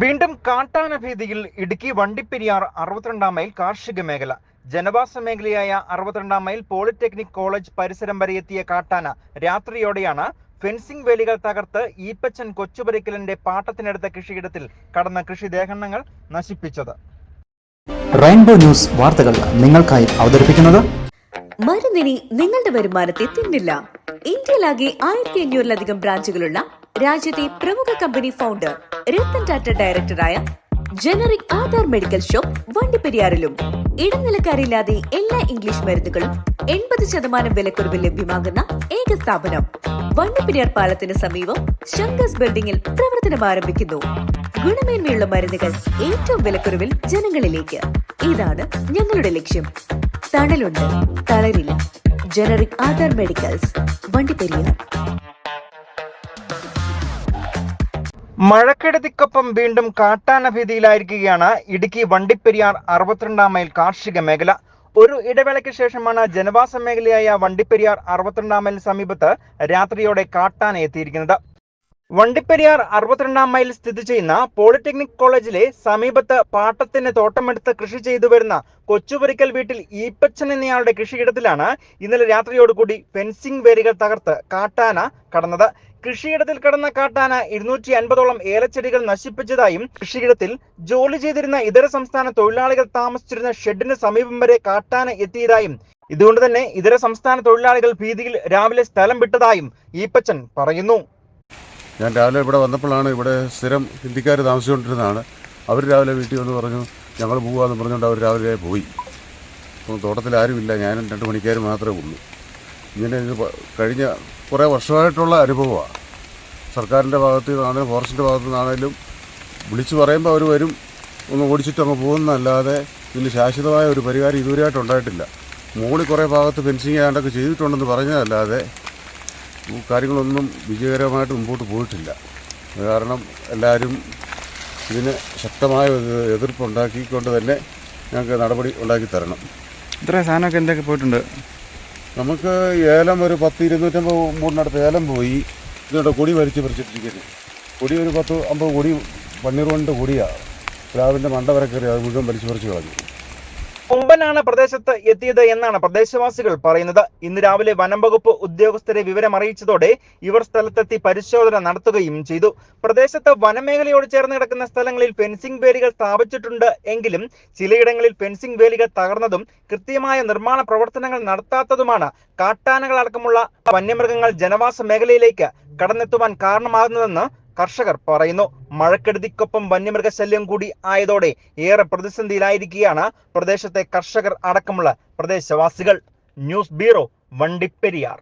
വീണ്ടും കാട്ടാന ഭീതിയിൽ ഇടുക്കി വണ്ടിപ്പെരിയാർ അറുപത്തിരണ്ടാം മൈൽ കാർഷിക മേഖല. ജനവാസ മേഖലയായ അറുപത്തിരണ്ടാം മൈൽ പോളിടെക്നിക് കോളേജ് പരിസരം വരെ എത്തിയ കാട്ടാന രാത്രിയോടെയാണ് ഫെൻസിംഗ് വേലികൾ തകർത്ത് ഈപ്പച്ചൻ കൊച്ചുപരിക്കലിന്റെ പാട്ടത്തിനടുത്ത കൃഷിയിടത്തിൽ കടന്ന കൃഷിദേഹങ്ങൾ നശിപ്പിച്ചത്. റെയിൻബോ ന്യൂസ് വാർത്തകൾ നിങ്ങൾക്കായി അവതരിപ്പിക്കുന്നത് മരുന്നിനി നിങ്ങളുടെ വരുമാനത്തെ തിന്നില്ല. ഇന്ത്യയിലാകെ ആയിരത്തി അഞ്ഞൂറിലധികം ബ്രാഞ്ചുകളുള്ള രാജ്യത്തെ പ്രമുഖ കമ്പനി ഫൗണ്ടർ രത്തൻ ടാറ്റ ഡയറക്ടറായ ജനറിക് ആധാർ മെഡിക്കൽ ഷോപ്പ് വണ്ടിപ്പെരിയാറിലും. ഇടനിലക്കാരില്ലാതെ എല്ലാ ഇംഗ്ലീഷ് മരുന്നുകളും എൺപത് ശതമാനം വിലക്കുറവിൽ ലഭ്യമാകുന്ന ഏക സ്ഥാപനം. വണ്ടിപ്പെരിയാർ പാലത്തിന് സമീപം ശങ്കസ് ബിൽഡിംഗിൽ പ്രവർത്തനം ആരംഭിക്കുന്നു. ഗുണമേന്മയുള്ള മരുന്നുകൾ ഏറ്റവും വിലക്കുറവിൽ ജനങ്ങളിലേക്ക്. ഇതാണ് ഞങ്ങളുടെ ലക്ഷ്യം. തണലുണ്ട് തളരില്ല. Generic Aadhaar medicals Vandiperiyar. മഴക്കെടുതിക്കൊപ്പം വീണ്ടും കാട്ടാന ഭീതിയിലായിരിക്കുകയാണ് ഇടുക്കി വണ്ടിപ്പെരിയാർ അറുപത്തിരണ്ടാം മൈൽ കാർഷിക മേഖല. ഒരു ഇടവേളയ്ക്ക് ശേഷമാണ് ജനവാസ മേഖലയായ വണ്ടിപ്പെരിയാർ അറുപത്തിരണ്ടാം മൈൽ സമീപത്ത് രാത്രിയോടെ കാട്ടാന എത്തിയിരിക്കുന്നത്. വണ്ടിപ്പെരിയാർ അറുപത്തിരണ്ടാം മൈൽ സ്ഥിതി ചെയ്യുന്ന പോളിടെക്നിക് കോളേജിലെ സമീപത്ത് പാട്ടത്തിന് തോട്ടമെടുത്ത് കൃഷി ചെയ്തു വരുന്ന കൊച്ചുപൊരിക്കൽ വീട്ടിൽ ഈപ്പച്ചൻ എന്നയാളുടെ കൃഷിയിടത്തിലാണ് ഇന്നലെ രാത്രിയോടുകൂടി ഫെൻസിംഗ് വേലികൾ തകർത്ത് കാട്ടാന കടന്നത്. കൃഷിയിടത്തിൽ കടന്ന കാട്ടാന ഇരുന്നൂറ്റി അൻപതോളം ഏലച്ചെടികൾ നശിപ്പിച്ചതായും കൃഷിയിടത്തിൽ ജോലി ചെയ്തിരുന്ന ഇതര സംസ്ഥാന തൊഴിലാളികൾ താമസിച്ചിരുന്ന ഷെഡിന് സമീപം വരെ കാട്ടാന എത്തിയതായും ഇതുകൊണ്ട് തന്നെ ഇതര സംസ്ഥാന തൊഴിലാളികൾ ഭീതിയിൽ രാവിലെ സ്ഥലം വിട്ടതായും ഈപ്പച്ചൻ പറയുന്നു. ഞാൻ രാവിലെ ഇവിടെ വന്നപ്പോഴാണ് ഇവിടെ സ്ഥിരം ഹിന്ദിക്കാർ താമസിച്ചുകൊണ്ടിരുന്നതാണ്. അവർ രാവിലെ വീട്ടിൽ വന്ന് പറഞ്ഞു ഞങ്ങൾ പോകാമെന്ന് പറഞ്ഞുകൊണ്ട് അവർ രാവിലെ പോയി. തോട്ടത്തിൽ ആരുമില്ല. ഞാനും രണ്ട് മണിക്കാർ മാത്രമേ ഉള്ളൂ. ഇങ്ങനെ കഴിഞ്ഞ കുറേ വർഷമായിട്ടുള്ള അനുഭവമാണ് സർക്കാരിന്റെ ഭാഗത്ത് നിന്നാണെങ്കിലും ഫോറസ്റ്റിന്റെ ഭാഗത്തു നിന്നാണെങ്കിലും വിളിച്ചു പറയുമ്പോൾ അവർ വരും ഒന്ന് ഓടിച്ചിട്ട് അങ്ങ് പോകുന്നതല്ലാതെ ഇതിന് ശാശ്വതമായ ഒരു പരിഹാരം ഇതുവരെയായിട്ട് ഉണ്ടായിട്ടില്ല. മുകളിൽ കുറേ ഭാഗത്ത് ഫെൻസിങ് ആണ്ടൊക്കെ ചെയ്തിട്ടുണ്ടെന്ന് പറഞ്ഞതല്ലാതെ കാര്യങ്ങളൊന്നും വിജയകരമായിട്ട് മുമ്പോട്ട് പോയിട്ടില്ല. കാരണം എല്ലാവരും ഇതിന് ശക്തമായ എതിർപ്പ് ഉണ്ടാക്കിക്കൊണ്ട് തന്നെ ഞങ്ങൾക്ക് നടപടി ഉണ്ടാക്കി തരണം. ഇത്ര സാധനമൊക്കെ എന്തൊക്കെ പോയിട്ടുണ്ട്? നമുക്ക് ഏലം ഒരു പത്ത് ഇരുന്നൂറ്റമ്പത് മൂടിനടുത്ത് ഏലം പോയി. ഇതിനോട്ട് കൊടി വലിച്ച് പറിച്ചിട്ടിരിക്കുന്നത് കൊടി ഒരു പത്ത് അമ്പത് കൊടി പന്നീർ കൊണ്ട് കൊടിയാണ് പ്ലാവിന്റെ മണ്ട വരെ കയറി അത് മുഴുവൻ വലിച്ചു പറിച്ച് കളഞ്ഞു. കൊമ്പനാണ് പ്രദേശത്ത് എത്തിയത് എന്നാണ് പ്രദേശവാസികൾ പറയുന്നത്. ഇന്ന് രാവിലെ വനം വകുപ്പ് ഉദ്യോഗസ്ഥരെ വിവരം അറിയിച്ചതോടെ ഇവർ സ്ഥലത്തെത്തി പരിശോധന നടത്തുകയും ചെയ്തു. പ്രദേശത്ത് വനമേഖലയോട് ചേർന്ന് കിടക്കുന്ന സ്ഥലങ്ങളിൽ ഫെൻസിംഗ് വേലികൾ സ്ഥാപിച്ചിട്ടുണ്ട് എങ്കിലും ചിലയിടങ്ങളിൽ ഫെൻസിംഗ് വേലികൾ തകർന്നതും കൃത്യമായ നിർമ്മാണ പ്രവർത്തനങ്ങൾ നടത്താത്തതുമാണ് കാട്ടാനകളടക്കമുള്ള വന്യമൃഗങ്ങൾ ജനവാസ മേഖലയിലേക്ക് കടന്നെത്തുവാൻ കാരണമാകുന്നതെന്ന് കർഷകർ പറയുന്നു മഴക്കെടുതിക്കൊപ്പം വന്യമൃഗശല്യം കൂടി ആയതോടെ ഏറെ പ്രതിസന്ധിയിലായിരിക്കുകയാണ് പ്രദേശത്തെ കർഷകർ അടക്കമുള്ള പ്രദേശവാസികൾ. News bureau Vandiperiyar.